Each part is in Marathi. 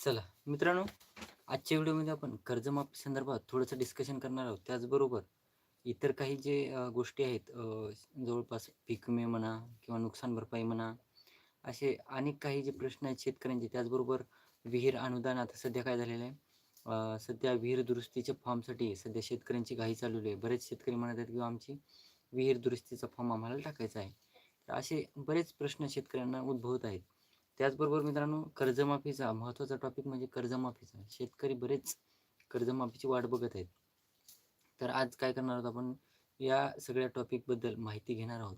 चला मित्रांनो आजच्या व्हिडिओमध्ये आपण कर्जमाफी संदर्भात थोडंसं डिस्कशन करणार आहोत. त्याचबरोबर इतर काही जे गोष्टी आहेत जवळपास पीक विमे म्हणा किंवा नुकसान भरपाई म्हणा असे अनेक काही जे प्रश्न आहेत शेतकऱ्यांचे त्याचबरोबर विहीर अनुदान आता सध्या काय झालेलं आहे? सध्या विहीर दुरुस्तीच्या फॉर्मसाठी सध्या शेतकऱ्यांची घाई चालू आहे. बरेच शेतकरी म्हणत आहेत किंवा आमची विहीर दुरुस्तीचा फॉर्म आम्हाला टाकायचा आहे. तर असे बरेच प्रश्न शेतकऱ्यांना उद्भवत आहेत. त्याचबरोबर मित्रांनो कर्जमाफीचा महत्त्वाचा टॉपिक म्हणजे कर्जमाफीचा. शेतकरी बरेच कर्जमाफीची वाट बघत आहेत. तर आज काय करणार आहोत आपण? या सगळ्या टॉपिकबद्दल माहिती घेणार आहोत.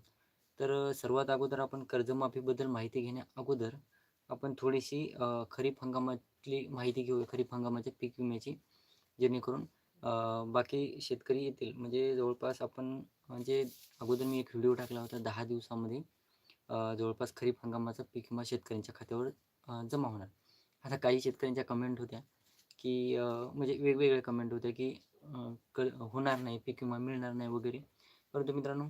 तर सर्वात अगोदर आपण कर्जमाफीबद्दल माहिती घेण्या अगोदर आपण थोडीशी खरीप हंगामातली माहिती घेऊया. खरीप हंगामाच्या पीक विम्याची. जेणेकरून बाकी शेतकरी येतील. म्हणजे जवळपास आपण म्हणजे अगोदर मी एक व्हिडिओ टाकला होता दहा दिवसामध्ये. जवळपास खरीप हंगामाचा पीक किंवा शेतकऱ्यांच्या खात्यावर जमा होणार. आता काही शेतकऱ्यांच्या कमेंट होत्या की म्हणजे वेगवेगळ्या कमेंट होत्या की क होणार नाही पीक विमा मिळणार नाही वगैरे. परंतु मित्रांनो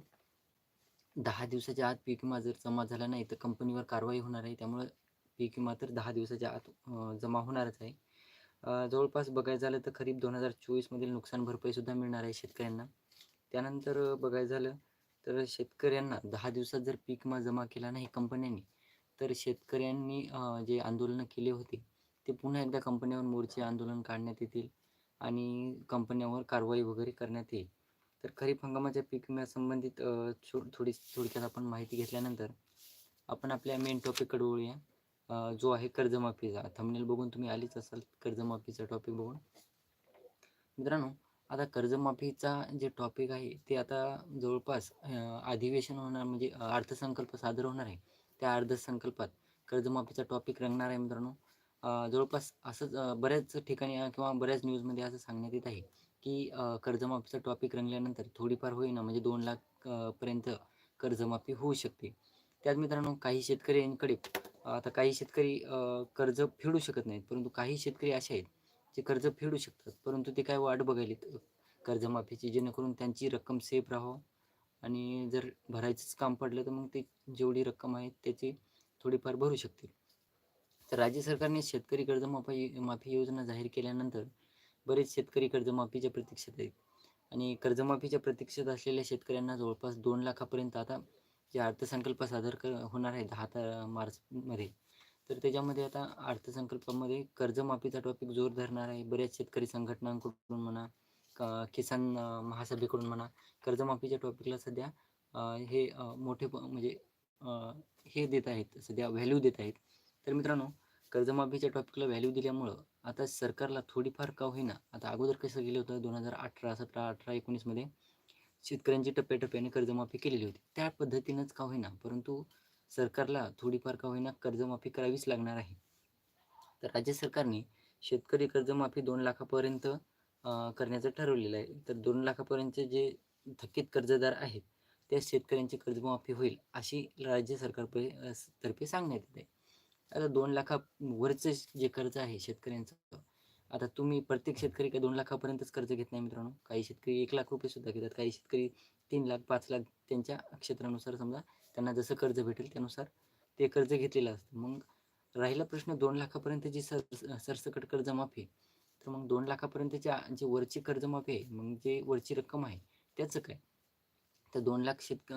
दहा दिवसाच्या आत पीक विमा जर जमा झाला नाही तर कंपनीवर कारवाई होणार आहे. त्यामुळं पीक विमा तर दहा दिवसाच्या आत जमा होणारच आहे. जवळपास बघायचं झालं तर खरीप दोन हजार चोवीसमधील नुकसान भरपाईसुद्धा मिळणार आहे शेतकऱ्यांना. त्यानंतर अ, बघायचं झालं तर शेतकऱ्यांना दहा दिवसात जर पीक विमा जमा केला नाही कंपन्यांनी तर शेतकऱ्यांनी जे आंदोलनं केले होते ते पुन्हा एकदा कंपन्यावर मोर्चे आंदोलन काढण्यात येतील आणि कंपन्यांवर कारवाई वगैरे करण्यात येईल. तर खरीप हंगामाच्या पीक विम्यासंबंधित छो थोडी थोडक्यात आपण माहिती घेतल्यानंतर आपण आपल्या मेन टॉपिककडे वळूया. जो आहे कर्जमाफीचा. थंबनेल बघून तुम्ही आलीच असाल कर्जमाफीचा टॉपिक बघून. मित्रांनो आता कर्जमाफीचा जे टॉपिक आहे ते आता जवळपास अधिवेशन होणार म्हणजे अर्थसंकल्प सादर होणार आहे. त्या अर्थसंकल्पात कर्जमाफीचा टॉपिक रंगणार आहे मित्रांनो. जवळपास असंच बऱ्याच ठिकाणी किंवा बऱ्याच न्यूजमध्ये असं सांगण्यात येत आहे की कर्जमाफीचा टॉपिक रंगल्यानंतर थोडीफार होईना म्हणजे दोन लाख पर्यंत कर्जमाफी होऊ शकते. त्यात मित्रांनो काही शेतकऱ्यांकडे आता काही शेतकरी कर्ज फेडू शकत नाहीत परंतु काही शेतकरी असे आहेत जे कर्ज फेडू शकतात परंतु ते काय वाट बघायलेत? कर्जमाफीची जेणेकरून त्यांची रक्कम सेफ राहावं. आणि जर भरायचंच काम पडलं तर मग ते जेवढी रक्कम आहे त्याची थोडीफार भरू शकतील. तर राज्य सरकारने शेतकरी कर्जमाफी माफी योजना जाहीर केल्यानंतर बरेच शेतकरी कर्जमाफीच्या प्रतीक्षेत आहेत. आणि कर्जमाफीच्या प्रतीक्षेत असलेल्या शेतकऱ्यांना जवळपास दोन लाखापर्यंत आता जे अर्थसंकल्प सादर कर होणार आहे दहा मार्चमध्ये. तर त्याच्यामध्ये आता अर्थसंकल्पामध्ये कर्जमाफीचा टॉपिक जोर धरणार आहे. बऱ्याच शेतकरी संघटनांकडून म्हणा किसान महासभेकडून म्हणा कर्जमाफीच्या टॉपिकला सध्या हे मोठे प- म्हणजे हे देत आहेत सध्या व्हॅल्यू देत आहेत. तर मित्रांनो कर्जमाफीच्या टॉपिकला व्हॅल्यू दिल्यामुळं आता सरकारला थोडीफार का होईना आता अगोदर कसं गेलं होतं दोन हजार अठरा सतरा अठरा एकोणीसमध्ये शेतकऱ्यांची टप्प्याटप्प्याने कर्जमाफी केलेली होती. त्या पद्धतीनंच का होईना परंतु सरकारला थोडीफार का होईना कर्जमाफी करावीच लागणार आहे. तर राज्य सरकारने शेतकरी कर्जमाफी दोन लाखापर्यंत करण्याचं ठरवलेलं आहे. तर दोन लाखापर्यंतचे जे थकीत कर्जदार आहेत त्या शेतकऱ्यांची कर्जमाफी होईल अशी राज्य सरकार तर्फे सांगण्यात येते. आता दोन लाखावरचं जे कर्ज आहे शेतकऱ्यांचं आता तुम्ही प्रत्येक शेतकरी काय दोन लाखापर्यंतच कर्ज घेत नाही मित्रांनो? काही शेतकरी एक लाख रुपये सुद्धा घेतात काही शेतकरी तीन लाख पाच लाख त्यांच्या क्षेत्रानुसार समजा त्यांना जसं कर्ज भेटेल त्यानुसार ते कर्ज घेतलेलं असतं. मग राहिला प्रश्न दोन लाखापर्यंत जी सर सरसकट कर्जमाफी तर मग दोन लाखापर्यंतच्या जे वरची कर्जमाफी आहे मग जे वरची रक्कम आहे त्याचं काय? तर दोन लाख शेत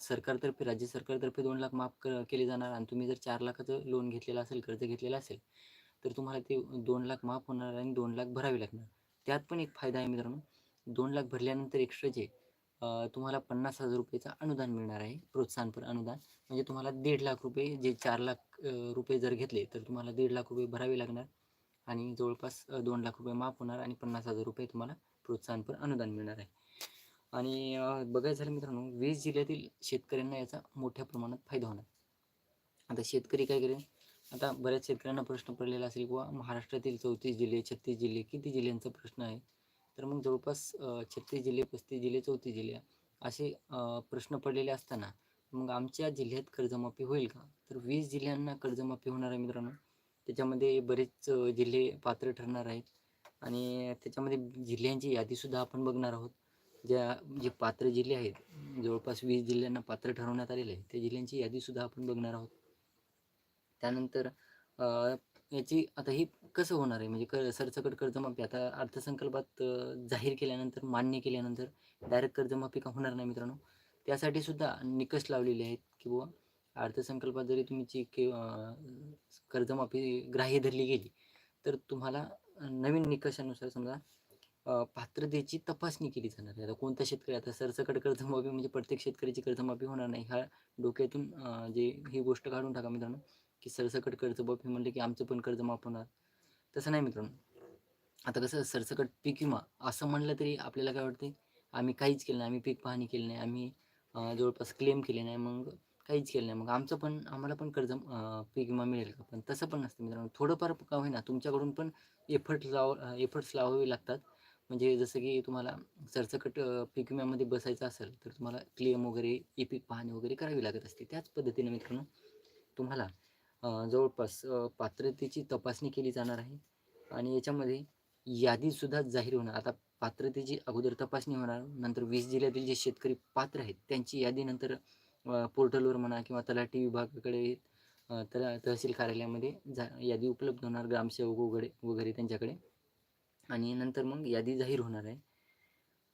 सरकारतर्फे राज्य सरकारतर्फे दोन लाख माफ क केले जाणार आणि तुम्ही जर चार लाखाचं लोन घेतलेलं असेल कर्ज घेतलेलं असेल तर तुम्हाला ते दोन लाख माफ होणार आणि दोन लाख भरावे लागणार. त्यात पण एक फायदा आहे मित्रांनो. दोन लाख भरल्यानंतर एक्स्ट्रा जे तुम्हाला पन्नास हजार रुपयेचं अनुदान मिळणार आहे प्रोत्साहनपर अनुदान. म्हणजे तुम्हाला दीड लाख रुपये जे चार लाख रुपये जर घेतले तर तुम्हाला दीड लाख रुपये भरावे लागणार. आणि जवळपास दोन लाख रुपये माफ होणार आणि पन्नास हजार रुपये तुम्हाला प्रोत्साहनपर अनुदान मिळणार आहे. आणि बघायचं झालं मित्रांनो वीस जिल्ह्यातील शेतकऱ्यांना याचा मोठ्या प्रमाणात फायदा होणार. आता शेतकरी काय करेल? आता बऱ्याच शेतकऱ्यांना प्रश्न पडलेला असेल किंवा महाराष्ट्रातील चौतीस जिल्हे छत्तीस जिल्हे किती जिल्ह्यांचा प्रश्न आहे? तर मग जवळपास छत्तीस जिल्हे पस्तीस जिल्हे चौतीस जिल्हे असे प्रश्न पडलेले असताना मग आमच्या जिल्ह्यात कर्जमाफी होईल का? तर वीस जिल्ह्यांना कर्जमाफी होणार आहे मित्रांनो. त्याच्यामध्ये बरेच जिल्हे पात्र ठरणार आहेत. आणि त्याच्यामध्ये जिल्ह्यांची यादीसुद्धा आपण बघणार आहोत. ज्या जे पात्र जिल्हे आहेत जवळपास वीस जिल्ह्यांना पात्र ठरवण्यात आलेले आहे त्या जिल्ह्यांची यादीसुद्धा आपण बघणार आहोत. त्यानंतर याची आता ही कसं होणार आहे? म्हणजे क सरसकट कर्जमाफी आता अर्थसंकल्पात जाहीर केल्यानंतर मान्य केल्यानंतर डायरेक्ट कर्जमाफी का होणार नाही मित्रांनो? त्यासाठी सुद्धा निकष लावलेले आहेत की बुवा अर्थसंकल्पात जरी तुमची के कर्जमाफी ग्राह्य धरली गेली तर तुम्हाला नवीन निकषानुसार समजा पात्रतेची तपासणी केली जाणार आहे. आता कोणता शेतकरी आता सरसकट कर्जमाफी म्हणजे प्रत्येक शेतकऱ्याची कर्जमाफी होणार नाही. ह्या डोक्यातून जे ही गोष्ट काढून टाका मित्रांनो की सरसकट कर्जमाफी म्हणले की आमचं पण कर्ज माफ होणार. तसं नाही मित्रांनो. आता कसं सरसकट पीक विमा असं म्हणलं तरी आपल्याला काय वाटते आम्ही काहीच केलं नाही. आम्ही पीक पाहणी केली नाही. आम्ही जवळपास क्लेम केले नाही. मग काहीच केलं नाही. मग आमचं पण आम्हाला पण कर्ज पीक विमा मिळेल का? पण तसं पण नसतं मित्रांनो. थोडंफार का होईना तुमच्याकडून पण एफर्ट लाव एफर्ट्स लावावे लागतात. म्हणजे जसं की तुम्हाला सरसकट पीक विम्यामध्ये बसायचं असेल तर तुम्हाला क्लेम वगैरे ई पीक पाहणी वगैरे करावी लागत असते. त्याच पद्धतीने मित्रांनो तुम्हाला जवळपास पात्रतेची तपासणी केली जाणार आहे. आणि याच्यामध्ये यादीसुद्धा जाहीर होणार. आता पात्रतेची अगोदर तपासणी होणार. नंतर वीस जिल्ह्यातील जे शेतकरी पात्र आहेत त्यांची यादी नंतर पोर्टलवर म्हणा किंवा तलाठी विभागाकडे तला तहसील कार्यालयामध्ये जा यादी उपलब्ध होणार ग्रामसेवक वगैरे वगैरे त्यांच्याकडे. आणि नंतर मग यादी जाहीर होणार आहे.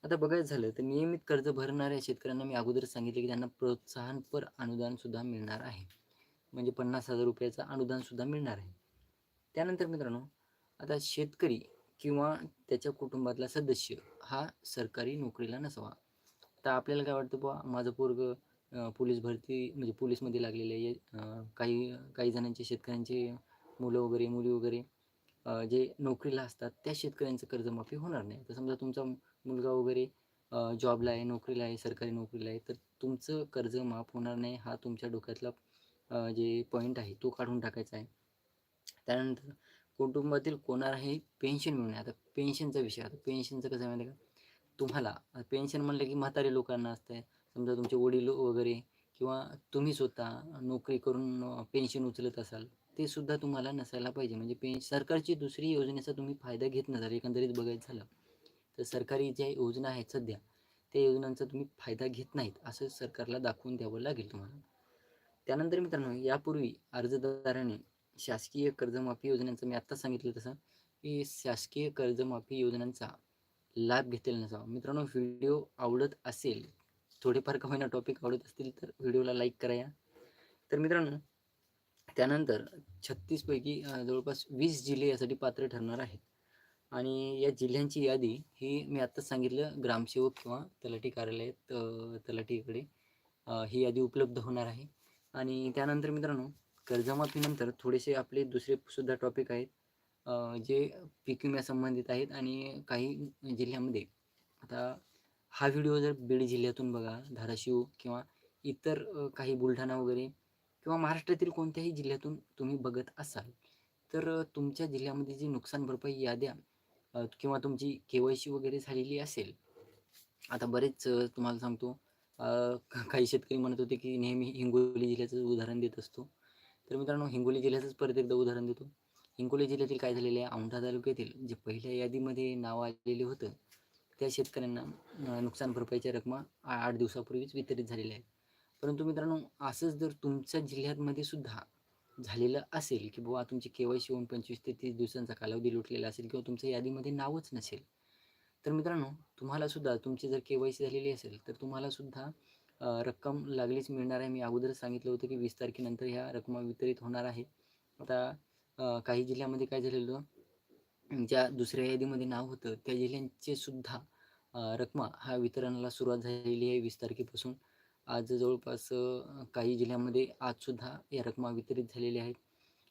आता बघायचं झालं तर नियमित कर्ज भरणाऱ्या शेतकऱ्यांना मी अगोदर सांगितले की त्यांना प्रोत्साहनपर अनुदानसुद्धा मिळणार आहे. म्हणजे पन्नास हजार रुपयाचं अनुदानसुद्धा मिळणार आहे. त्यानंतर मित्रांनो आता शेतकरी किंवा त्याच्या कुटुंबातला सदस्य हा सरकारी नोकरीला नसावा. तर आपल्याला काय वाटतं बुवा? माझं पोरगं पोलीस भरती म्हणजे पोलीसमध्ये लागलेले आहे. काही काही जणांचे शेतकऱ्यांचे मुलं वगैरे मुली वगैरे जे नोकरीला असतात त्या शेतकऱ्यांचं कर्जमाफी होणार नाही. तर समजा तुमचा मुलगा वगैरे जॉबला आहे नोकरीला आहे सरकारी नोकरीला आहे तर तुमचं कर्ज माफ होणार नाही हा तुमच्या डोक्यातला जे पॉईंट आहे तो काढून टाकायचा आहे. त्यानंतर कुटुंबातील कोणालाही पेन्शन मिळणे आता पेन्शनचा विषय आता पेन्शनचं कसं आहे माहिती आहे का? तुम्हाला पेन्शन म्हणलं की म्हातारे लोकांना असतं समजा तुमचे वडील वगैरे किंवा तुम्ही स्वतः नोकरी करून पेन्शन उचलत असाल ते सुद्धा तुम्हाला नसायला पाहिजे. म्हणजे पेन सरकारची दुसरी योजनेचा तुम्ही फायदा घेत नसाल एकंदरीत बघायचं झालं तर सरकारी ज्या योजना आहेत सध्या त्या योजनांचा तुम्ही फायदा घेत नाहीत असं सरकारला दाखवून द्यावं लागेल तुम्हाला. त्यानंतर मित्रांनो यापूर्वी अर्जदाराने शासकीय कर्जमाफी योजनांचं मी आत्ताच सांगितलं तसं की शासकीय कर्जमाफी योजनांचा लाभ घेतलेला नसावा. मित्रांनो व्हिडिओ आवडत असेल थोडेफार का होईना टॉपिक आवडत असतील तर व्हिडिओला लाईक करा या. तर मित्रांनो त्यानंतर छत्तीसपैकी जवळपास वीस जिल्हे यासाठी पात्र ठरणार आहेत. आणि या जिल्ह्यांची यादी ही मी आत्ताच सांगितलं ग्रामसेवक किंवा तलाठी कार्यालयात तलाठीकडे ही यादी उपलब्ध होणार आहे. आणि त्यानंतर मित्रांनो कर्जमाफीनंतर थोडेसे आपले दुसरे सुद्धा टॉपिक आहेत जे पीक विम्यासंबंधित आहेत आणि काही जिल्ह्यामध्ये आता हा व्हिडिओ जर बीड जिल्ह्यातून बघा धाराशिव किंवा इतर काही बुलढाणा वगैरे किंवा महाराष्ट्रातील कोणत्याही जिल्ह्यातून तुम्ही बघत असाल तर तुमच्या जिल्ह्यामध्ये जी नुकसान भरपाई याद्या किंवा तुमची के वाय सी वगैरे झालेली असेल आता बरेच तुम्हाला सांगतो काही शेतकरी म्हणत होते की नेहमी हिंगोली जिल्ह्याचं उदाहरण देत असतो. तर मित्रांनो हिंगोली जिल्ह्याचंच परत एकदा उदाहरण देतो. हिंगोली जिल्ह्यातील काय झालेलं आहे औंढा तालुक्यातील जे पहिल्या यादीमध्ये नाव आलेले होतं त्या शेतकऱ्यांना नुकसान भरपाईच्या रकमा आ- आठ दिवसापूर्वीच वितरित झालेल्या आहेत. परंतु मित्रांनो असंच जर तुमच्या जिल्ह्यामध्ये सुद्धा झालेलं असेल की बुवा तुमची के वाय सी होऊन पंचवीस ते तीस दिवसांचा कालावधी लुटलेला असेल किंवा तुमच्या यादीमध्ये नावच नसेल तर मित्रांनो तुम्हाला सुद्धा तुमची जर के वाय सी झालेली असेल तर तुम्हाला सुद्धा रक्कम लागलीच मिळणार आहे. मी अगोदरच सांगितलं होतं की वीस तारखेनंतर ह्या रकमा वितरित होणार आहे. आता काही जिल्ह्यामध्ये काय झालेलं ज्या दुसऱ्या यादीमध्ये नाव होतं त्या जिल्ह्यांचे सुद्धा रकमा हा वितरणाला सुरुवात झालेली आहे वीस तारखेपासून. आज जवळपास काही जिल्ह्यामध्ये आजसुद्धा या रकमा वितरित झालेल्या आहेत.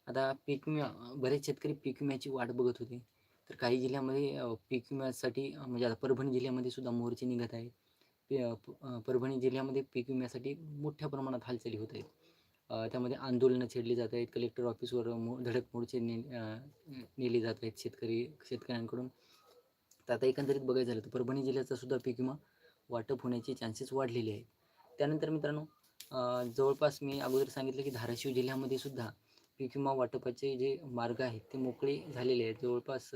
आता पीक विमा बरेच शेतकरी पीक विम्याची वाट बघत होते. तर काही जिल्ह्यामध्ये पीक विम्यासाठी म्हणजे आता परभणी जिल्ह्यामध्ये सुद्धा मोर्चे निघत आहेत. परभणी जिल्ह्यामध्ये पीक विम्यासाठी मोठ्या प्रमाणात हालचाली होत आहेत. त्यामध्ये आंदोलनं छेडली जात आहेत. कलेक्टर ऑफिसवर मो धडक मोर्चे ने नेले जात आहेत शेतकरी शेतकऱ्यांकडून. तर आता एकंदरीत बघायचं झालं तर परभणी जिल्ह्याचा सुद्धा पीक विमा वाटप होण्याचे चान्सेस वाढलेले आहेत. त्यानंतर मित्रांनो जवळपास मी अगोदर सांगितलं की धाराशिव जिल्ह्यामध्ये सुद्धा पीक विमा वाटपाचे जे मार्ग आहेत ते मोकळे झालेले आहेत. जवळपास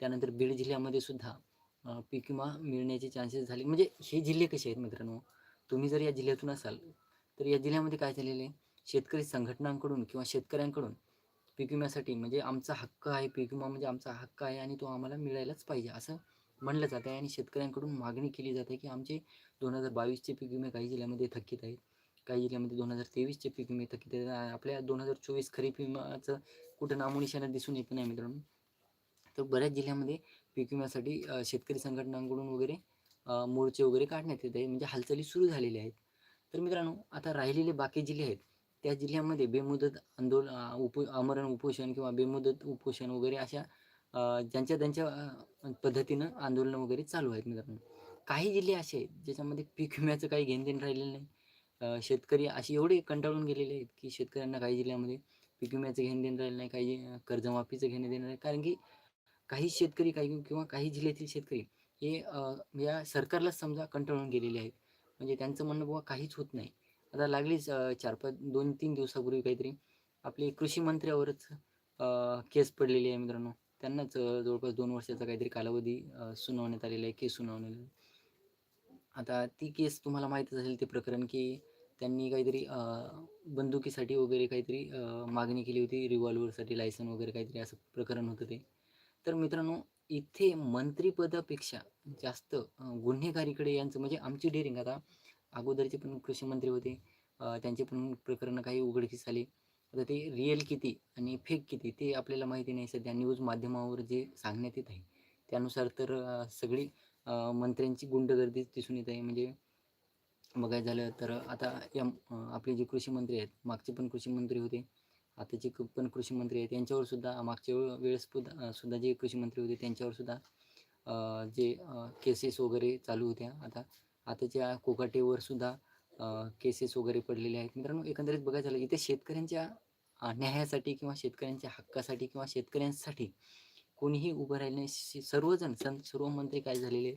त्यानंतर बीड जिल्ह्यामध्ये सुद्धा पीक विमा मिळण्याचे चान्सेस झाले. म्हणजे हे जिल्हे कसे आहेत मित्रांनो? तुम्ही जर या जिल्ह्यातून असाल तर या जिल्ह्यामध्ये काय झालेलं आहे? शेतकरी संघटनांकडून किंवा शेतकऱ्यांकडून पीक विम्यासाठी म्हणजे आमचा हक्क आहे पीक विमा म्हणजे आमचा हक्क आहे आणि तो आम्हाला मिळायलाच पाहिजे असं म्हणलं जातं आहे आणि शेतकऱ्यांकडून मागणी केली जाते की आमचे दोन हजार बावीसचे पीक विमे काही जिल्ह्यामध्ये थकीत आहेत काही जिल्ह्यामध्ये दोन हजार तेवीसचे पीक विमे थकीत आहेत. आपल्या दोन हजार चोवीस खरीप विम्याचं कुठं नामोनिशाणा दिसून येत नाही मित्रांनो. तर बऱ्याच जिल्ह्यामध्ये पीक विम्यासाठी शेतकरी संघटनांकडून वगैरे मोर्चे वगैरे काढण्यात येत आहे म्हणजे हालचाली सुरू झालेल्या आहेत. तर मित्रांनो आता राहिलेले बाकी जिल्हे आहेत. त्या जिल्ह्यामध्ये बेमुदत आंदोलन उप आमरण उपोषण किंवा बेमुदत उपोषण वगैरे अशा ज्यांच्या त्यांच्या पद्धतीनं आंदोलनं वगैरे चालू आहेत मित्रांनो. काही जिल्हे असे आहेत ज्याच्यामध्ये पीक विम्याचं काही घेणदेण राहिलेलं नाही. शेतकरी असे एवढे कंटाळून गेलेले आहेत की शेतकऱ्यांना काही जिल्ह्यामध्ये पीक विम्याचं घेणदेण राहिलं नाही काही कर्जमाफीचं घेणं देणं नाही. कारण की काही शेतकरी काही किंवा काही जिल्ह्यातील शेतकरी हे या सरकारलाच समजा कंटाळून गेलेले आहेत. म्हणजे त्यांचं म्हणणं बुवा काहीच होत नाही. आता लागलीच चार पाच दोन तीन दिवसापूर्वी काहीतरी. आपली कृषी मंत्र्यावरच केस पडलेली आहे मित्रांनो. त्यांनाच जवळपास दोन वर्षाचा काहीतरी कालावधी सुनावण्यात आलेला आहे केस सुनावण्यात आता ती केस तुम्हाला माहीतच असेल ते प्रकरण की त्यांनी काहीतरी बंदुकीसाठी वगैरे काहीतरी मागणी केली होती रिव्हॉल्वरसाठी लायसन वगैरे काहीतरी असं प्रकरण होतं ते. तर मित्रांनो इथे मंत्रिपदापेक्षा जास्त गुन्हेगारीकडे यांचं म्हणजे आमची डेअरिंग आता अगोदरचे पण कृषी मंत्री होते. त्यांचे पण प्रकरणं काही उघडकीस आले. आता ते रिअल किती आणि फेक किती ते आपल्याला माहिती नाही. सध्या न्यूज माध्यमावर जे सांगण्यात येत आहे त्यानुसार तर सगळी मंत्र्यांची गुंडगर्दी दिसून येत आहे. म्हणजे बघायचं झालं तर आता या आपले जे कृषी मंत्री आहेत मागचे पण कृषी मंत्री होते. आताचे पण कृषी मंत्री आहेत त्यांच्यावर सुद्धा मागच्या वेळ- वेळेस सुद्धा सुद्धा जे कृषी मंत्री होते त्यांच्यावर सुद्धा जे केसेस वगैरे चालू होत्या. आता आताच्या कोकाटेवर सुद्धा केसेस वगैरे पडलेले आहेत. मित्रांनो एकंदरीत बघायचं झालं इथे शेतकऱ्यांच्या न्यायासाठी किंवा शेतकऱ्यांच्या हक्कासाठी किंवा शेतकऱ्यांसाठी कोणीही उभं राहिले नाही. सर्वजण सं सर्व मंत्री काय झालेले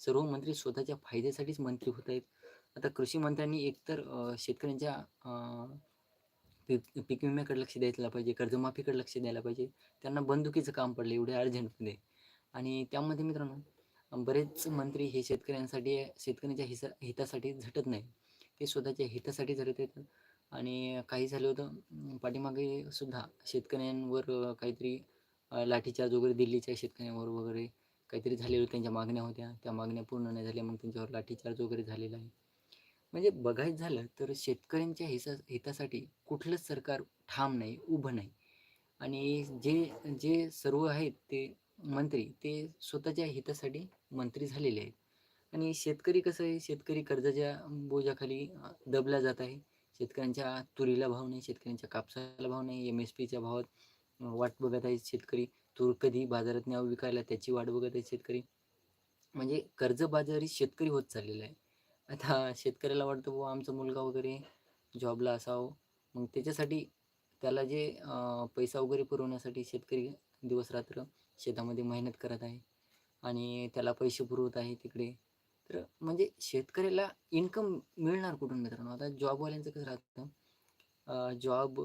सर्व मंत्री स्वतःच्या फायद्यासाठीच मंत्री होत आहेत. आता कृषी मंत्र्यांनी एकतर शेतकऱ्यांच्या पीक पीक विम्याकडे लक्ष द्यायला पाहिजे कर्जमाफीकडे लक्ष द्यायला पाहिजे. त्यांना बंदुकीचं काम पडलं एवढे अर्जंटमध्ये. आणि त्यामध्ये मित्रांनो बरेच मंत्री हे शेतकऱ्यांसाठी शेतकऱ्यांच्या हिसा हितासाठी झटत नाही. ते स्वतःच्या हितासाठी झटत येतात. आणि काही झालं होतं पाठीमागे सुद्धा शेतकऱ्यांवर काहीतरी लाठीचार्ज वगैरे दिल्लीच्या शेतकऱ्यांवर वगैरे काहीतरी झालेलं त्यांच्या मागण्या होत्या. त्या मागण्या पूर्ण नाही झाल्या. मग त्यांच्यावर लाठीचार्ज वगैरे झालेला आहे. म्हणजे बघायचं झालं तर शेतकऱ्यांच्या हिसा हितासाठी कुठलंच सरकार ठाम नाही उभं नाही. आणि जे जे सर्व आहेत ते मंत्री ते स्वतःच्या हितासाठी मंत्री झालेले आहेत. आणि शेतकरी कसं आहे शेतकरी कर्जाच्या बोजाखाली दबला जात आहे. शेतकऱ्यांच्या तुरीला भाव नाही शेतकऱ्यांच्या कापसाला भाव नाही एम एस पीच्या भावात वाट बघत आहेत शेतकरी. तूर कधी बाजारात न्यावं विकायला त्याची वाट बघत आहेत शेतकरी. म्हणजे कर्जबाजारी शेतकरी होत चाललेला आहे. आता शेतकऱ्याला वाटतं बुवा आमचा मुलगा वगैरे जॉबला असावं. मग त्याच्यासाठी त्याला जे पैसा वगैरे पुरवण्यासाठी शेतकरी दिवसरात्र शेतामध्ये मेहनत करत आहे. आणि त्याला पैसे पुरवत आहे तिकडे. तर म्हणजे शेतकऱ्याला इन्कम मिळणार कुठून मित्रांनो? आता जॉबवाल्यांचं कसं राहतं? जॉब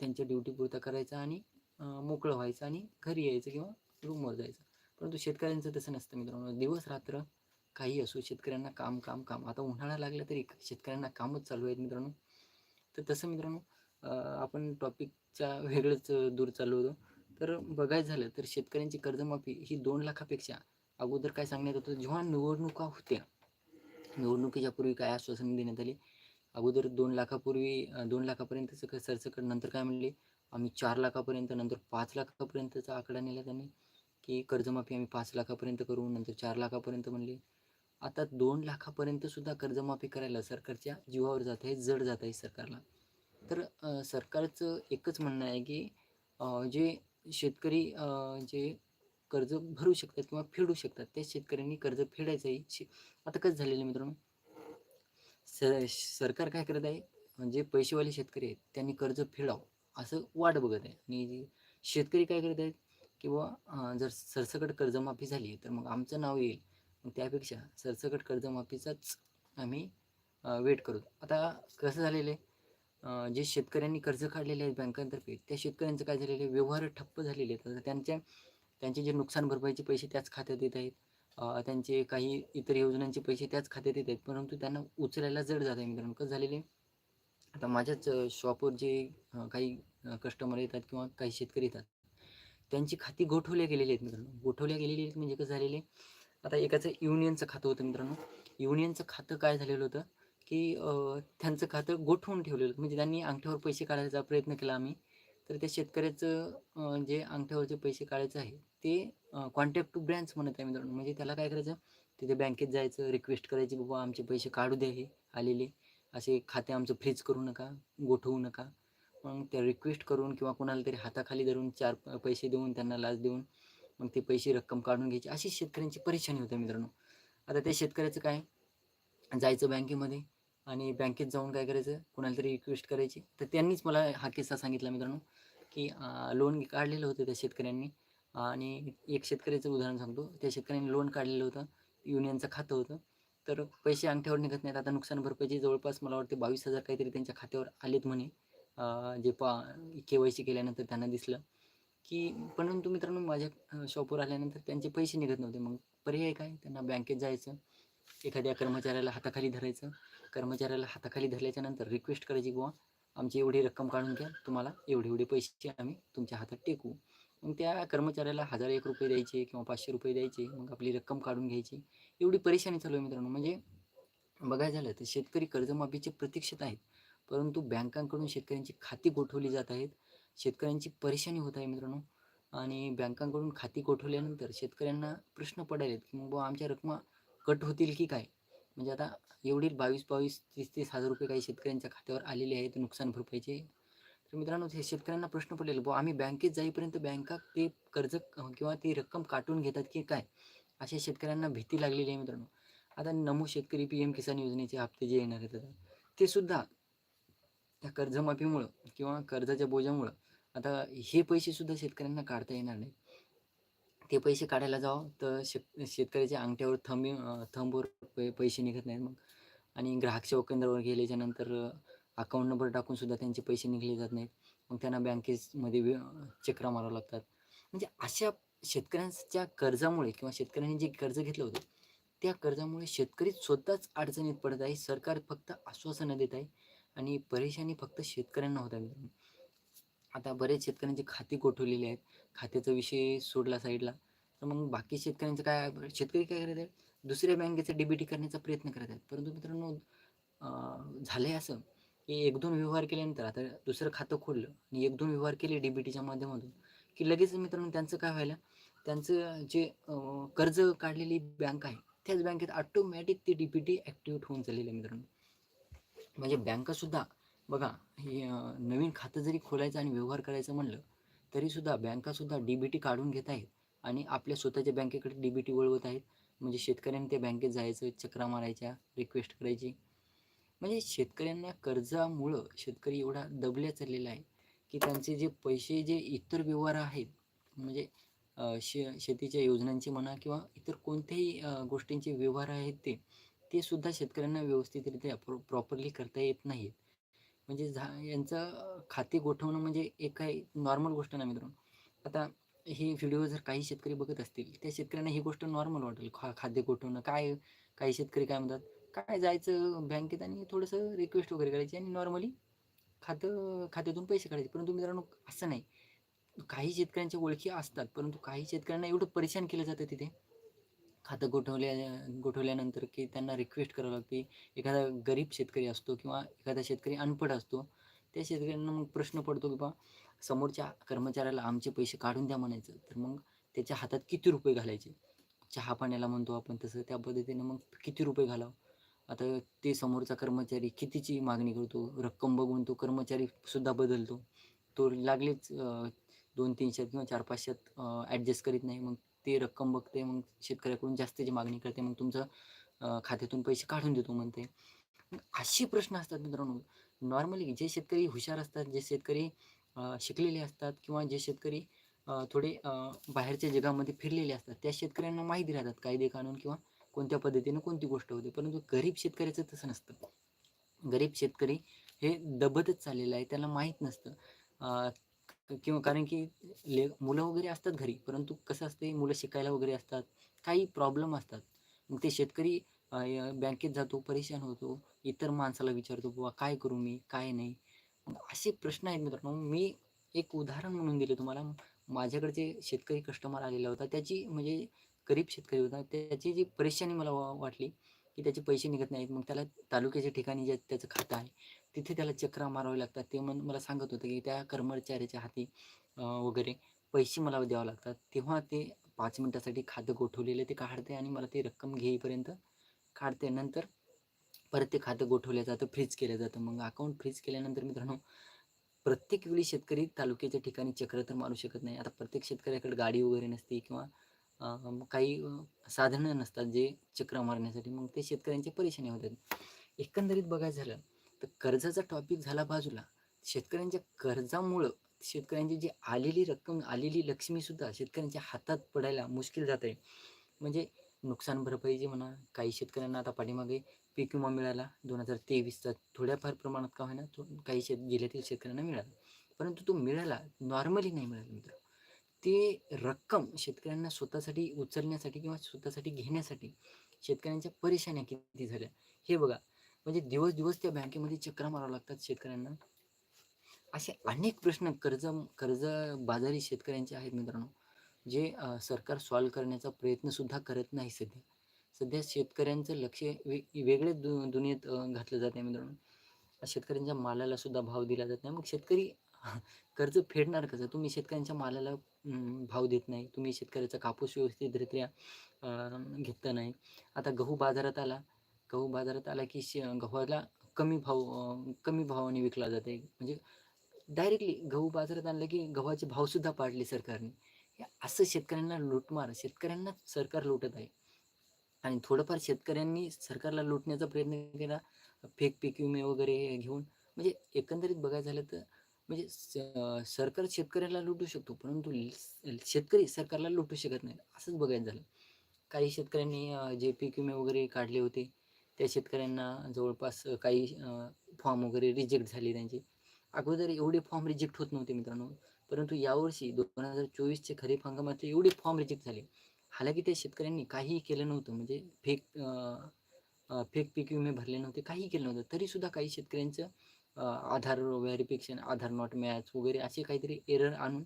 त्यांच्या ड्युटी पुरता करायचा आणि मोकळं व्हायचं आणि घरी यायचं किंवा रूमवर जायचं. परंतु शेतकऱ्यांचं तसं नसतं मित्रांनो. दिवस रात्र काही असो शेतकऱ्यांना काम काम काम. आता उन्हाळा लागला तरी शेतकऱ्यांना कामच चालू आहेत मित्रांनो. तर तसं मित्रांनो आपण टॉपिकच्या वेगळंच दूर चाललो होतो. तर बघायचं झालं तर शेतकऱ्यांची कर्जमाफी ही दोन लाखापेक्षा अगोदर काय सांगण्यात होतं जेव्हा निवडणुका होत्या निवडणुकीच्या पूर्वी काय आश्वासन देण्यात आले? अगोदर दोन लाखापूर्वी दोन लाखापर्यंतचं काय सरसकट नंतर काय म्हणले? आम्ही चार लाखापर्यंत नंतर पाच लाखापर्यंतचा आकडा नेला त्यांनी की कर्जमाफी आम्ही पाच लाखापर्यंत करू नंतर चार लाखापर्यंत म्हणले. आता दोन लाखापर्यंत सुद्धा कर्जमाफी करायला सरकारच्या जीवावर जात आहे जड जात आहे सरकारला. तर सरकारचं एकच म्हणणं आहे की जे शेतकरी जे कर्ज भरू शकतात किंवा फेडू शकतात त्या शेतकऱ्यांनी कर्ज फेडायचं आहे शे आता कसं झालेलं आहे मित्रांनो? सर सरकार काय करत आहे? म्हणजे पैसेवाले शेतकरी आहेत त्यांनी कर्ज फेडावं असं वाट बघत आहे. आणि शेतकरी काय करत आहेत? किंवा जर सरसकट कर्जमाफी झाली तर मग आमचं नाव येईल. मग त्यापेक्षा सरसकट कर्जमाफीचाच आम्ही वेट करू. आता कसं झालेलं आहे? जे शेतकऱ्यांनी कर्ज काढलेले आहेत बँकांतर्फे त्या शेतकऱ्यांचं काय झालेलं आहे? व्यवहार ठप्प झालेले आहेत. त्यांच्या त्यांचे जे नुकसान भरपाईचे पैसे त्याच खात्यात येत आहेत. त्यांचे काही इतर योजनांचे पैसे त्याच खात्यात येत आहेत. परंतु त्यांना उचलायला जड जात आहे मित्रांनो. कसं झालेले आता माझ्याच शॉपवर जे काही कस्टमर येतात किंवा काही शेतकरी येतात त्यांची खाती गोठवल्या गेलेली आहेत मित्रांनो. गोठवल्या गेलेली आहेत म्हणजे कसं झालेले आता एकाचं युनियनचं खातं होतं मित्रांनो. युनियनचं खातं काय झालेलं होतं? की त्यांचं खातं गोठवून ठेवलेलं. म्हणजे त्यांनी अंगठ्यावर पैसे काढायचा प्रयत्न केला आम्ही. तर त्या शेतकऱ्याचं जे अंगठ्यावरचे पैसे काढायचं आहे ते कॉन्टॅक्ट टू ब्रँच म्हणत आहे मित्रांनो. म्हणजे त्याला काय करायचं? तिथे बँकेत जायचं रिक्वेस्ट करायची बाबा आमचे पैसे काढू द्या हे आलेले. असे खाते आमचं फ्रीज करू नका गोठवू नका. मग त्या रिक्वेस्ट करून किंवा कोणाला तरी हाताखाली धरून चार पैसे देऊन त्यांना लाच देऊन मग ते पैसे रक्कम काढून घ्यायची. अशी शेतकऱ्यांची परेशानी होते मित्रांनो. आता त्या शेतकऱ्याचं काय? जायचं बँकेमध्ये आणि बँकेत जाऊन काय करायचं? कुणाला तरी रिक्वेस्ट करायची. तर त्यांनीच मला हा किस्सा सांगितला मित्रांनो की लोन काढलेलं होतं त्या शेतकऱ्यांनी. आणि एक शेतकऱ्याचं उदाहरण सांगतो. त्या शेतकऱ्यांनी लोन काढलेलं होतं. युनियनचं खातं होतं. तर पैसे अंगठ्यावर निघत नाहीत. आता नुकसान भरपाईचे जवळपास मला वाटते बावीस हजार काहीतरी त्यांच्या खात्यावर आलेत म्हणे. जे पा के वाय सी केल्यानंतर त्यांना दिसलं. की परंतु मित्रांनो माझ्या शॉपवर आल्यानंतर त्यांचे पैसे निघत नव्हते. मग पर्याय काय? त्यांना बँकेत जायचं. एखाद्या कर्मचाऱ्याला हाताखाली धरायचं. कर्मचाऱ्याला हाताखाली धरल्याच्या नंतर रिक्वेस्ट करायची बुवा आमची एवढी रक्कम काढून घ्या. तुम्हाला एवढे एवढे पैसे आम्ही तुमच्या हातात टेकू. मग त्या कर्मचाऱ्याला हजार एक रुपये द्यायचे किंवा पाचशे रुपये द्यायचे. मग आपली रक्कम काढून घ्यायची. एवढी परेशानी चालू आहे मित्रांनो. म्हणजे बघायला झालं तर शेतकरी कर्जमाफीचे प्रतीक्षित आहेत. परंतु बँकांकडून शेतकऱ्यांची खाती गोठवली जात आहेत. शेतकऱ्यांची परेशानी होत आहे मित्रांनो. आणि बँकांकडून खाती गोठवल्यानंतर शेतकऱ्यांना प्रश्न पडायलेत की मग आमच्या रकमा कट होतील की काय? म्हणजे आता एवढी बावीस बावीस तीस तीस हजार रुपये काही शेतकऱ्यांच्या खात्यावर आलेले आहेत नुकसान भरपाईचे. तर मित्रांनो हे शेतकऱ्यांना प्रश्न पडलेला बुवा आम्ही बँकेत जाईपर्यंत बँका ते कर्ज किंवा ती रक्कम काटून घेतात की काय? अशा शेतकऱ्यांना भीती लागलेली आहे मित्रांनो. आता नमो शेतकरी पी एम किसान योजनेचे हप्ते जे येणार आहेत ते सुद्धा त्या कर्जमाफीमुळं किंवा कर्जाच्या बोजामुळं आता हे पैसे सुद्धा शेतकऱ्यांना काढता येणार नाही ते पैसे काढायला जावं. तर शेत शेतकऱ्याच्या अंगठ्यावर थंबी थंबवर पैसे निघत नाहीत मग. आणि ग्राहक सेवा केंद्रावर गेल्याच्यानंतर अकाउंट नंबर टाकून सुद्धा त्यांचे पैसे निघले जात नाहीत. मग त्यांना बँकेमध्ये चक्रा मारावं लागतात. म्हणजे अशा शेतकऱ्यांच्या कर्जामुळे किंवा शेतकऱ्यांनी जे कर्ज घेतलं होतं त्या कर्जामुळे शेतकरी स्वतःच अडचणीत पडत आहे. सरकार फक्त आश्वासनं देत आहे आणि परेशानी फक्त शेतकऱ्यांना होत आहे. आता बरेच शेतकऱ्यांचे खाती गोठवलेली आहेत. खात्याचा विषय सोडला साईडला तर मग बाकी शेतकऱ्यांचं काय शेतकरी काय करत आहेत? दुसऱ्या बँकेचं डीबीटी करण्याचा प्रयत्न करत आहेत. परंतु मित्रांनो झालं आहे असं की एक दोन व्यवहार केल्यानंतर आता दुसरं खातं खोललं आणि एक दोन व्यवहार केले डीबीटीच्या माध्यमातून की लगेच मित्रांनो त्यांचं काय व्हायला त्यांचं जे कर्ज काढलेली बँक आहे त्याच बँकेत ऑटोमॅटिक ती डीबीटी ॲक्टिवेट होऊन चाललेली आहे मित्रांनो. म्हणजे बँकासुद्धा बघा हे नवीन खातं जरी खोलायचं आणि व्यवहार करायचं म्हणलं तरीसुद्धा बँकासुद्धा डी बी टी काढून घेत आहेत आणि आपल्या स्वतःच्या बँकेकडे डी बी टी वळवत आहेत. म्हणजे शेतकऱ्यांनी त्या बँकेत जायचं चक्रा मारायच्या रिक्वेस्ट करायची. म्हणजे शेतकऱ्यांना कर्जामुळं शेतकरी एवढा दबल्या चाललेला आहे की त्यांचे जे पैसे जे इतर व्यवहार आहेत म्हणजे शे शेतीच्या योजनांचे म्हणा किंवा इतर कोणत्याही गोष्टींचे व्यवहार आहेत ते ते सुद्धा शेतकऱ्यांना व्यवस्थितरित्या प्रॉ प्रॉपरली करता येत नाहीत. म्हणजे झा यांचं खाते गोठवणं म्हणजे एक काही नॉर्मल गोष्ट नाही मित्रांनो. आता हे व्हिडिओ जर काही शेतकरी बघत असतील त्या शेतकऱ्यांना ही गोष्ट नॉर्मल वाटेल. खा खाद्य गोठवणं काय काही शेतकरी काय म्हणतात काय जायचं बँकेत आणि थोडंसं रिक्वेस्ट वगैरे करायची आणि नॉर्मली खातं खात्यातून पैसे काढायचे. परंतु मित्रांनो असं नाही. काही शेतकऱ्यांच्या ओळखी असतात परंतु काही शेतकऱ्यांना एवढं परेशान केलं जातं तिथे. खातं गोठवल्या गोठवल्यानंतर की त्यांना रिक्वेस्ट करावं लागते. एखादा गरीब शेतकरी असतो किंवा एखादा शेतकरी अनपढ असतो त्या शेतकऱ्यांना मग प्रश्न पडतो की बा समोरच्या कर्मचाऱ्याला आमचे पैसे काढून द्या म्हणायचं. तर मग त्याच्या हातात किती रुपये घालायचे? चहा पाण्याला म्हणतो आपण तसं त्या पद्धतीने मग किती रुपये घालावं? आता ते समोरचा कर्मचारी कितीची मागणी करतो? रक्कम बघून तो कर्मचारी सुद्धा बदलतो. तो लागलेच दोन तीनशे किंवा चार पाचशेत ॲडजस्ट करीत नाही. मग ते रक्कम बघते मग शेतकऱ्याकडून जास्तीची मागणी करते मग तुमचं खात्यातून पैसे काढून देतो म्हणते. असे प्रश्न असतात मित्रांनो. नॉर्मली जे शेतकरी हुशार असतात जे शेतकरी शिकलेले असतात किंवा जे शेतकरी थोडे बाहेरच्या जगामध्ये फिरलेले असतात त्या शेतकऱ्यांना माहिती राहतात कायदे कानून किंवा कोणत्या पद्धतीनं कोणती गोष्ट होते. परंतु गरीब शेतकऱ्याचं तसं नसतं. गरीब शेतकरी हे दबतच चाललेलं आहे त्याला माहीत नसतं. किंवा कारण की ले मुलं वगैरे असतात घरी परंतु कसं असते मुलं शिकायला वगैरे असतात काही प्रॉब्लेम असतात. मग ते शेतकरी बँकेत जातो परेशान होतो इतर माणसाला विचारतो बाबा काय करू मी? काय नाही? असे प्रश्न आहेत मित्रांनो. मी एक उदाहरण म्हणून दिलं तुम्हाला. माझ्याकडे जे शेतकरी कस्टमर आलेला होता त्याची म्हणजे गरीब शेतकरी होता त्याची जी परेशानी मला वा वाटली की त्याचे पैसे निघत नाहीत. मग त्याला तालुक्याच्या ठिकाणी जे त्याचं खातं आहे तिथे त्याला चक्रा मारावे लागतात. ते मन मला सांगत होतं की त्या कर्मचाऱ्याच्या हाती वगैरे पैसे मला द्यावं लागतात. तेव्हा ते पाच मिनटासाठी खातं गोठवलेलं ते काढते आणि मला ते रक्कम घेईपर्यंत काढते. नंतर परत ते खातं गोठवलं जातं फ्रीज केलं जातं. मग अकाउंट फ्रीज केल्यानंतर मित्रांनो प्रत्येक वेळी शेतकरी तालुक्याच्या ठिकाणी चक्र तर मारू शकत नाही. आता प्रत्येक शेतकऱ्याकडे गाडी वगैरे नसते किंवा काही साधनं नसतात जे चक्र मारण्यासाठी. मग ते शेतकऱ्यांची परेशानी होतात. एकंदरीत बघायचं झालं तर कर्जाचा टॉपिक झाला बाजूला. शेतकऱ्यांच्या कर्जामुळं शेतकऱ्यांची जी आलेली रक्कम आलेली लक्ष्मीसुद्धा शेतकऱ्यांच्या हातात पडायला मुश्किल जात आहे. म्हणजे नुकसान भरपाई जी म्हणा काही शेतकऱ्यांना आता पाठीमागे पीक विमा मिळाला. दोन हजार तेवीसचा थोड्याफार प्रमाणात का होईना तो काही शेत जिल्ह्यातील शेतकऱ्यांना मिळाला. परंतु तो मिळाला नॉर्मली नाही मिळाला मित्र. ते रक्कम शेतकऱ्यांना स्वतःसाठी उचलण्यासाठी किंवा स्वतःसाठी घेण्यासाठी शेतकऱ्यांच्या परेशान्या किती झाल्या? हे बघा म्हणजे दिवस दिवस त्या बँकेमध्ये चक्रा मारावं लागतात शेतकऱ्यांना. असे अनेक प्रश्न कर्ज कर्ज बाजारी शेतकऱ्यांचे आहेत मित्रांनो जे सरकार सॉल्व करण्याचा प्रयत्नसुद्धा करत नाही सध्या. सध्या शेतकऱ्यांचं लक्ष वे वेगळे दु दुनियेत घातलं जात आहे मित्रांनो. शेतकऱ्यांच्या मालाला सुद्धा भाव दिला जात नाही. मग शेतकरी कर्ज फेडणार कसं? तुम्ही शेतकऱ्यांच्या मालाला भाव देत नाही. तुम्ही शेतकऱ्याचा कापूस व्यवस्थितरित्या घेतला नाही. आता गहू बाजारात आला. गहू बाजारात आला की शे गव्हाला कमी भाव कमी भावाने विकला जाते. म्हणजे डायरेक्टली गहू बाजारात आणलं की गव्हाचे भावसुद्धा पाडले सरकारने. असं शेतकऱ्यांना लुटमार शेतकऱ्यांना सरकार लुटत आहे. आणि थोडंफार शेतकऱ्यांनी सरकारला लुटण्याचा प्रयत्न केला फेक पीक विमे वगैरे घेऊन. म्हणजे एकंदरीत बघायचं झालं तर म्हणजे सरकार शेतकऱ्याला लुटू शकतो परंतु शेतकरी सरकारला लुटू शकत नाही. असंच बघायचं झालं. काही शेतकऱ्यांनी जे पीक विमे वगैरे काढले होते त्या शेतकऱ्यांना जवळपास काही फॉर्म वगैरे रिजेक्ट झाले त्यांचे. अगोदर एवढे फॉर्म रिजेक्ट होत नव्हते मित्रांनो. परंतु यावर्षी दोन हजार चोवीसचे खरीप हंगामातले एवढे फॉर्म रिजेक्ट झाले. हालाकी त्या शेतकऱ्यांनी काहीही केलं नव्हतं. म्हणजे फेक फेक पीक विमे भरले नव्हते. काही केलं नव्हतं. तरीसुद्धा काही शेतकऱ्यांचं Aadhaar verification Aadhaar not match वगैरे असे काहीतरी एरर आणून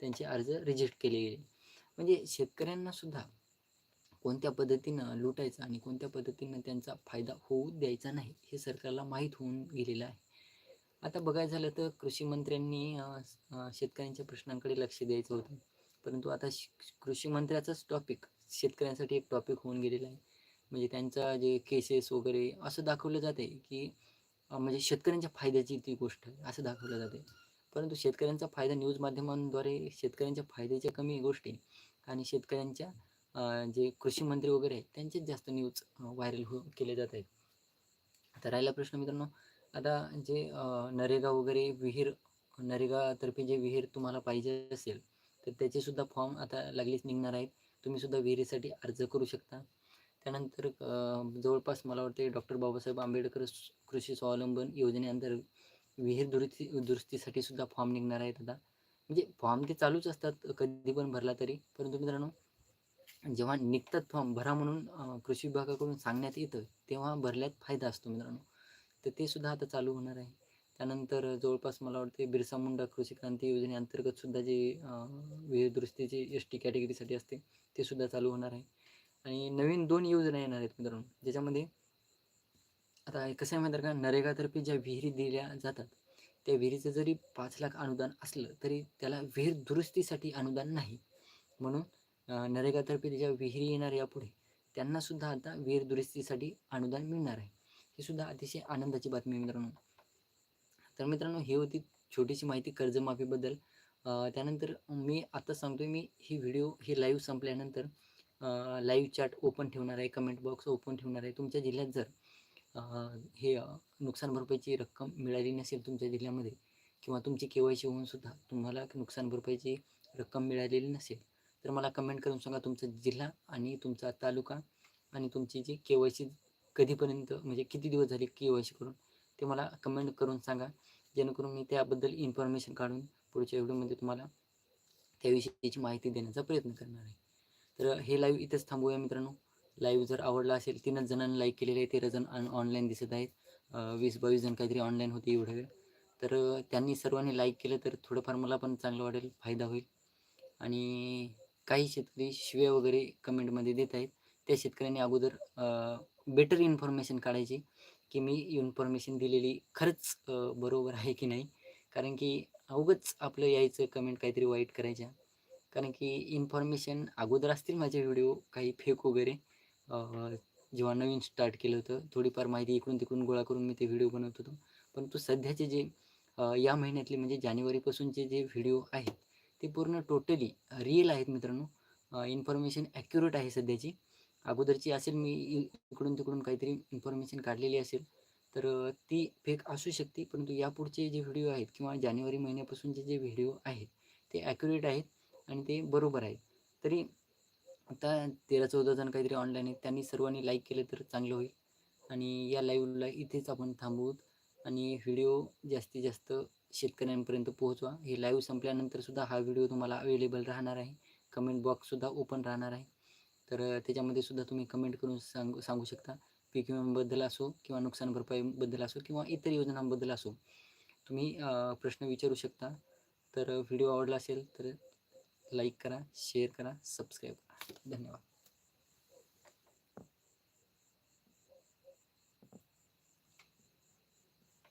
त्यांचे अर्ज रिजेक्ट केले गेले. म्हणजे शेतकऱ्यांना सुद्धा कोणत्या पद्धतीनं लुटायचं आणि कोणत्या पद्धतीनं त्यांचा फायदा होऊ द्यायचा नाही हे सरकारला माहीत होऊन गेलेलं आहे. आता बघायचं झालं तर कृषी मंत्र्यांनी शेतकऱ्यांच्या प्रश्नांकडे लक्ष द्यायचं होतं. परंतु आता कृषी मंत्र्याचाच टॉपिक शेतकऱ्यांसाठी एक टॉपिक होऊन गेलेला आहे. म्हणजे त्यांचा जे केसेस वगैरे असं दाखवलं जाते की म्हणजे शेतकऱ्यांच्या फायद्याची ती गोष्ट आहे असं दाखवलं जाते परंतु शेतकऱ्यांचा फायदा न्यूज माध्यमांद्वारे शेतकऱ्यांच्या फायद्याच्या कमी गोष्टी आणि शेतकऱ्यांच्या जे कृषी मंत्री वगैरे आहेत त्यांचेच जास्त न्यूज व्हायरल हो केले जात आहेत. तर राहिला प्रश्न मित्रांनो आता जे नरेगा वगैरे विहीर नरेगातर्फे जे विहीर तुम्हाला पाहिजे असेल तर त्याचेसुद्धा फॉर्म आता लागलीच निघणार आहेत. तुम्हीसुद्धा विहिरीसाठी अर्ज करू शकता. त्यानंतर जवळपास मला वाटते डॉक्टर बाबासाहेब आंबेडकर कृषी स्वावलंबन योजनेअंतर्गत विहीर दुरुस्ती दुरुस्तीसाठी सुद्धा फॉर्म निघणार आहेत आता. म्हणजे फॉर्म ते चालूच असतात कधी पण भरला तरी. परंतु मित्रांनो जेव्हा निघतात फॉर्म भरा म्हणून कृषी विभागाकडून सांगण्यात येतं तेव्हा भरल्यात फायदा असतो मित्रांनो. तर ते सुद्धा आता चालू होणार आहे. त्यानंतर जवळपास मला वाटते बिरसा मुंडा कृषी क्रांती योजनेअंतर्गत सुद्धा जे विहीर दुरुस्तीचे एस टी कॅटेगरीसाठी असते ते सुद्धा चालू होणार आहे. आणि नवीन दोन योजना येणार आहेत मित्रांनो ज्याच्यामध्ये आता कसं आहे माहिती का? नरेगातर्फे ज्या विहिरी दिल्या जातात त्या विहिरीचं जरी पाच लाख अनुदान असलं तरी त्याला विहीर दुरुस्तीसाठी अनुदान नाही. म्हणून नरेगातर्फे ज्या विहिरी येणार यापुढे त्यांनासुद्धा आता विहीर दुरुस्तीसाठी अनुदान मिळणार आहे. ही सुद्धा अतिशय आनंदाची बातमी मित्रांनो. तर मित्रांनो ही होती छोटीशी माहिती कर्जमाफीबद्दल. त्यानंतर मी आता सांगतोय मी ही व्हिडिओ ही लाईव्ह संपल्यानंतर लाईव्ह चॅट ओपन ठेवणार आहे कमेंट बॉक्स ओपन ठेवणार आहे. तुमच्या जिल्ह्यात जर हे नुकसान भरपाईची रक्कम मिळाली नसेल तुमच्या जिल्ह्यामध्ये किंवा तुमची के वाय सी होऊनसुद्धा तुम्हाला नुकसान भरपाईची रक्कम मिळालेली नसेल तर मला कमेंट करून सांगा तुमचा जिल्हा आणि तुमचा तालुका आणि तुमची जी के वाय सी कधीपर्यंत म्हणजे किती दिवस झाले के वाय सी करून ते मला कमेंट करून सांगा. जेणेकरून मी त्याबद्दल इन्फॉर्मेशन काढून पुढच्या व्हिडिओमध्ये तुम्हाला त्याविषयीची माहिती देण्याचा प्रयत्न करणार आहे. तर हे लाईव्ह इथंच थांबूया मित्रांनो. लाईव्ह जर आवडला असेल तीनच जणांनी लाईक केलेले आहे तेरा जण ऑनलाईन दिसत आहेत. वीस बावीस जण काहीतरी ऑनलाईन होते एवढ्या वेळ. तर त्यांनी सर्वांनी लाईक केलं तर थोडंफार मला पण चांगलं वाटेल फायदा होईल. आणि काही शेतकरी शिव्या वगैरे कमेंटमध्ये देत आहेत. त्या शेतकऱ्यांनी अगोदर बेटर इन्फॉर्मेशन काढायची की मी इन्फॉर्मेशन दिलेली खरंच बरोबर आहे की नाही. कारण की अवघंच आपलं यायचं कमेंट काहीतरी वाईट करायच्या. कारण की इन्फॉर्मेशन अगोदर असतील माझे व्हिडिओ काही फेक वगैरे. जेव्हा नवीन स्टार्ट केलं होतं थोडीफार माहिती इकडून तिकडून गोळा करून मी ते व्हिडिओ बनवत होतो. परंतु सध्याचे जे या महिन्यातले म्हणजे जानेवारीपासूनचे जे व्हिडिओ आहेत ते पूर्ण टोटली रिअल आहेत मित्रांनो. इन्फॉर्मेशन ॲक्युरेट आहे सध्याची. अगोदरची असेल मी इकडून तिकडून काहीतरी इन्फॉर्मेशन काढलेली असेल तर ती फेक असू शकते परंतु यापुढचे जे व्हिडिओ आहेत किंवा जानेवारी महिन्यापासूनचे जे व्हिडिओ आहेत ते ॲक्युरेट आहेत आणि ते बरोबर आहेत. तरी आता तेरा चौदा जण काहीतरी ऑनलाईन आहेत त्यांनी सर्वांनी लाईक केलं तर चांगलं होईल. आणि या लाईव्हला इथेच आपण थांबवूत आणि व्हिडिओ जास्तीत जास्त शेतकऱ्यांपर्यंत पोहोचवा. हे लाईव्ह संपल्यानंतर सुद्धा हा व्हिडिओ तुम्हाला अवेलेबल राहणार आहे. कमेंट बॉक्ससुद्धा ओपन राहणार आहे. तर त्याच्यामध्ये सुद्धा तुम्ही कमेंट करून सांगू सांगू शकता. पीक विम्याबद्दल असो किंवा नुकसान भरपाईबद्दल असो किंवा इतर योजनांबद्दल असो तुम्ही प्रश्न विचारू शकता. तर व्हिडिओ आवडला असेल तर लाईक करा शेअर करा सबस्क्राईब करा. धन्यवाद.